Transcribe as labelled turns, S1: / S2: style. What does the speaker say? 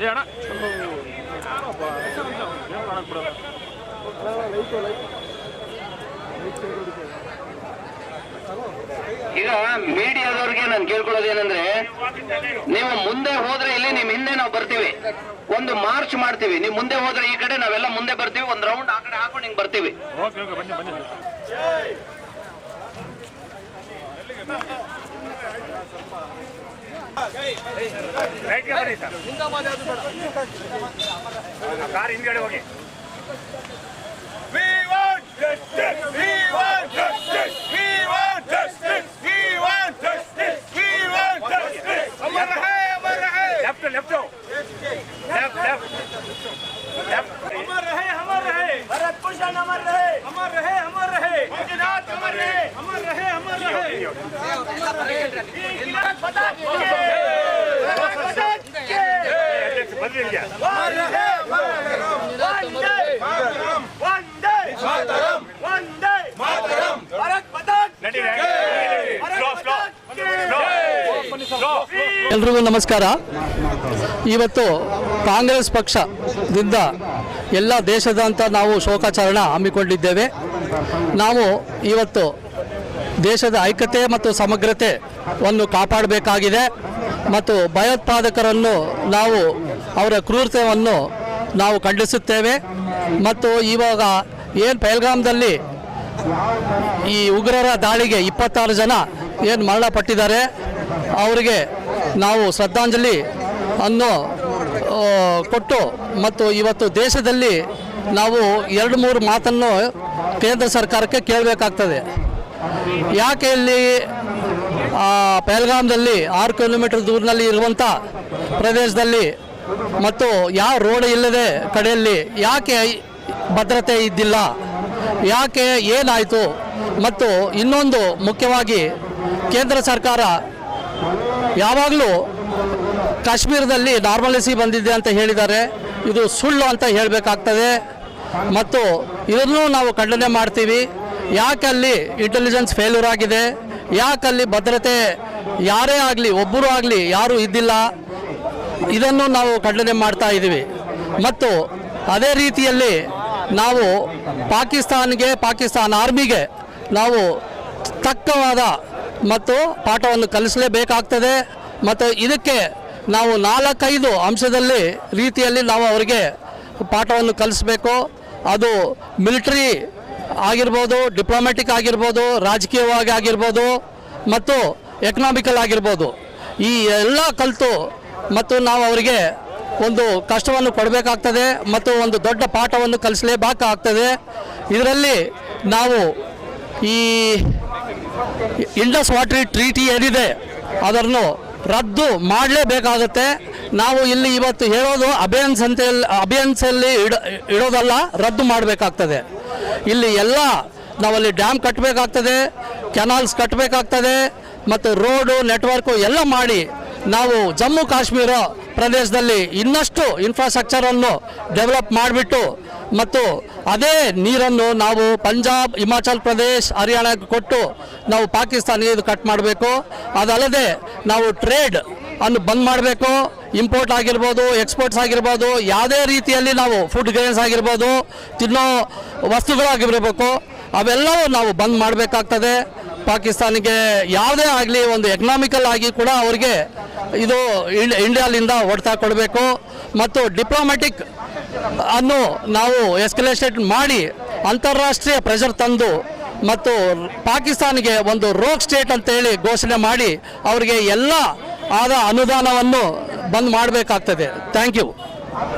S1: ಏ ಅಣ್ಣ.
S2: ಈಗ ಮೀಡಿಯಾದವ್ರಿಗೆ ನಾನು ಕೇಳ್ಕೊಳ್ಳೋದೇನಂದ್ರೆ ನೀವು ಮುಂದೆ ಹೋದ್ರೆ ಇಲ್ಲಿ ನಿಮ್ ಹಿಂದೆ ನಾವು ಬರ್ತೀವಿ. ಒಂದು ಮಾರ್ಚ್ ಮಾಡ್ತೀವಿ. ನೀವು ಮುಂದೆ ಹೋದ್ರೆ ಈ ಕಡೆ ನಾವೆಲ್ಲ ಮುಂದೆ ಬರ್ತೀವಿ. ಒಂದು ರೌಂಡ್ ಆ ಕಡೆ ಹಾಕೊಂಡು ಹಿಂಗ್ ಬರ್ತೀವಿ.
S1: ಓಕೆ ಓಕೆ ಬನ್ನಿ ಬನ್ನಿ. ರೈಟ್ಗೆ ಬನ್ನಿ ಸರ್ ಕಾರ್ ಹಿಂದ್ಗಡೆ ಹೋಗಿ
S3: We want justice! We want justice! We want justice! We want justice! We want justice! Amar hai, amar hai! Left, left, left, left, left. Amar hai, amar hai!
S1: Bharat Bhushan
S3: amar rahe! Amar rahe, amar rahe! Gujarat amar rahe!
S1: Amar rahe, amar rahe!
S4: ಎಲ್ರಿಗೂ ನಮಸ್ಕಾರ. ಇವತ್ತು ಕಾಂಗ್ರೆಸ್ ಪಕ್ಷದಿಂದ ಎಲ್ಲ ದೇಶದಂತ ನಾವು ಶೋಕಾಚರಣೆ ಹಮ್ಮಿಕೊಂಡಿದ್ದೇವೆ. ನಾವು ಇವತ್ತು ದೇಶದ ಐಕ್ಯತೆ ಮತ್ತು ಸಮಗ್ರತೆಯನ್ನು ಕಾಪಾಡಬೇಕಾಗಿದೆ ಮತ್ತು ಭಯೋತ್ಪಾದಕರನ್ನು ನಾವು ಅವರ ಕ್ರೂರತೆಯನ್ನು ನಾವು ಖಂಡಿಸುತ್ತೇವೆ. ಮತ್ತು ಇವಾಗ ಏನು ಪೆಹಲ್ಗಾಮ್ದಲ್ಲಿ ಈ ಉಗ್ರರ ದಾಳಿಗೆ ಇಪ್ಪತ್ತಾರು ಜನ ಏನು ಮರಣಪಟ್ಟಿದ್ದಾರೆ, ಅವರಿಗೆ ನಾವು ಶ್ರದ್ಧಾಂಜಲಿ ಅನ್ನು ಕೊಟ್ಟು ಮತ್ತು ಇವತ್ತು ದೇಶದಲ್ಲಿ ನಾವು ಎರಡು ಮೂರು ಮಾತನ್ನು ಕೇಂದ್ರ ಸರ್ಕಾರಕ್ಕೆ ಕೇಳಬೇಕಾಗ್ತದೆ. ಯಾಕೆ ಇಲ್ಲಿ ಪಹಲ್ಗಾಮ್ದಲ್ಲಿ ಆರು ಕಿಲೋಮೀಟರ್ ದೂರದಲ್ಲಿ ಇರುವಂಥ ಪ್ರದೇಶದಲ್ಲಿ ಮತ್ತು ಯಾವ ರೋಡ್ ಇಲ್ಲದೆ ಕಡೆಯಲ್ಲಿ ಯಾಕೆ ಭದ್ರತೆ ಇದ್ದಿಲ್ಲ? ಯಾಕೆ ಏನಾಯಿತು? ಮತ್ತು ಇನ್ನೊಂದು ಮುಖ್ಯವಾಗಿ ಕೇಂದ್ರ ಸರ್ಕಾರ ಯಾವಾಗಲೂ ಕಾಶ್ಮೀರದಲ್ಲಿ ನಾರ್ಮಲಿಸಿ ಬಂದಿದೆ ಅಂತ ಹೇಳಿದ್ದಾರೆ. ಇದು ಸುಳ್ಳು ಅಂತ ಹೇಳಬೇಕಾಗ್ತದೆ. ಮತ್ತು ಇದನ್ನು ನಾವು ಖಂಡನೆ ಮಾಡ್ತೀವಿ. ಯಾಕೆ ಅಲ್ಲಿ ಇಂಟೆಲಿಜೆನ್ಸ್ ಫೇಲ್ಯೂರ್ ಆಗಿದೆ? ಯಾಕಲ್ಲಿ ಭದ್ರತೆ ಯಾರೇ ಆಗಲಿ, ಒಬ್ಬರು ಆಗಲಿ, ಯಾರೂ ಇದ್ದಿಲ್ಲ? ಇದನ್ನು ನಾವು ಖಂಡನೆ ಮಾಡ್ತಾ ಇದ್ದೀವಿ. ಮತ್ತು ಅದೇ ರೀತಿಯಲ್ಲಿ ನಾವು ಪಾಕಿಸ್ತಾನ್ಗೆ, ಪಾಕಿಸ್ತಾನ ಆರ್ಮಿಗೆ ನಾವು ತಕ್ಕವಾದ ಮತ್ತು ಪಾಠವನ್ನು ಕಲಿಸಲೇಬೇಕಾಗ್ತದೆ. ಮತ್ತು ಇದಕ್ಕೆ ನಾವು ನಾಲ್ಕೈದು ಅಂಶದಲ್ಲಿ ರೀತಿಯಲ್ಲಿ ನಾವು ಅವರಿಗೆ ಪಾಠವನ್ನು ಕಲಿಸಬೇಕು. ಅದು ಮಿಲಿಟರಿ ಆಗಿರ್ಬೋದು ಡಿಪ್ಲೊಮ್ಯಾಟಿಕ್ ಆಗಿರ್ಬೋದು, ರಾಜಕೀಯವಾಗಿ ಆಗಿರ್ಬೋದು, ಮತ್ತು ಎಕನಾಮಿಕಲ್ ಆಗಿರ್ಬೋದು. ಈ ಎಲ್ಲ ಕಲಿತು ಮತ್ತು ನಾವು ಅವರಿಗೆ ಒಂದು ಕಷ್ಟವನ್ನು ಕೊಡಬೇಕಾಗ್ತದೆ ಮತ್ತು ಒಂದು ದೊಡ್ಡ ಪಾಠವನ್ನು ಕಲಿಸಲೇಬೇಕಾಗ್ತದೆ ಇದರಲ್ಲಿ ನಾವು ಈ ಇಂಡಸ್ ವಾಟರ್ ಟ್ರೀಟಿ ಏನಿದೆ, ಅದನ್ನು ರದ್ದು ಮಾಡಲೇಬೇಕಾಗುತ್ತೆ. ನಾವು ಇಲ್ಲಿ ಇವತ್ತು ಹೇಳೋದು ಅಭಿಯನ್ಸ್ ಅಂತ ಅಭಿಯನ್ಸಲ್ಲಿ ಇಡ, ಇಡೋದಲ್ಲ, ರದ್ದು ಮಾಡಬೇಕಾಗ್ತದೆ. ಇಲ್ಲಿ ಎಲ್ಲ ನಾವಲ್ಲಿ ಡ್ಯಾಮ್ ಕಟ್ಟಬೇಕಾಗ್ತದೆ ಕೆನಾಲ್ಸ್ ಕಟ್ಟಬೇಕಾಗ್ತದೆ ಮತ್ತು ರೋಡು, ನೆಟ್ವರ್ಕು ಎಲ್ಲ ಮಾಡಿ ನಾವು ಜಮ್ಮು ಕಾಶ್ಮೀರ ಪ್ರದೇಶದಲ್ಲಿ ಇನ್ನಷ್ಟು ಇನ್ಫ್ರಾಸ್ಟ್ರಕ್ಚರನ್ನು ಡೆವಲಪ್ ಮಾಡಿಬಿಟ್ಟು ಮತ್ತು ಅದೇ ನೀರನ್ನು ನಾವು ಪಂಜಾಬ್, ಹಿಮಾಚಲ್ ಪ್ರದೇಶ್, ಹರಿಯಾಣಕ್ಕೆ ಕೊಟ್ಟು ನಾವು ಪಾಕಿಸ್ತಾನಿಗೆ ಇದು ಕಟ್ ಮಾಡಬೇಕು. ಅದಲ್ಲದೆ ನಾವು ಟ್ರೇಡ್ ಅನ್ನು ಬಂದ್ ಮಾಡಬೇಕು. ಇಂಪೋರ್ಟ್ ಆಗಿರ್ಬೋದು ಎಕ್ಸ್ಪೋರ್ಟ್ಸ್ ಆಗಿರ್ಬೋದು, ಯಾವುದೇ ರೀತಿಯಲ್ಲಿ ನಾವು ಫುಡ್ ಗ್ರೇನ್ಸ್ ಆಗಿರ್ಬೋದು, ತಿನ್ನೋ ವಸ್ತುಗಳಾಗಿರಬೇಕು, ಅವೆಲ್ಲವೂ ನಾವು ಬಂದ್ ಮಾಡಬೇಕಾಗ್ತದೆ. ಪಾಕಿಸ್ತಾನಿಗೆ ಯಾವುದೇ ಆಗಲಿ ಒಂದು ಎಕನಾಮಿಕಲ್ ಆಗಿ ಕೂಡ ಅವರಿಗೆ ಇದು ಇಂಡಿಯಾದಿಂದ ಹೊಡ್ತಾ ಕೊಡಬೇಕು. ಮತ್ತು ಡಿಪ್ಲೊಮ್ಯಾಟಿಕ್ ಅನ್ನು ನಾವು ಎಸ್ಕಲೇಷನ್ ಮಾಡಿ ಅಂತಾರಾಷ್ಟ್ರೀಯ ಪ್ರೆಷರ್ ತಂದು ಮತ್ತು ಪಾಕಿಸ್ತಾನಿಗೆ ಒಂದು ರೋಗ್ ಸ್ಟೇಟ್ ಅಂತೇಳಿ ಘೋಷಣೆ ಮಾಡಿ, ಅವರಿಗೆ ಎಲ್ಲ ಆದ ಅನುದಾನವನ್ನು ಬಂದ್ ಮಾಡಬೇಕಾಗ್ತದೆ. Thank you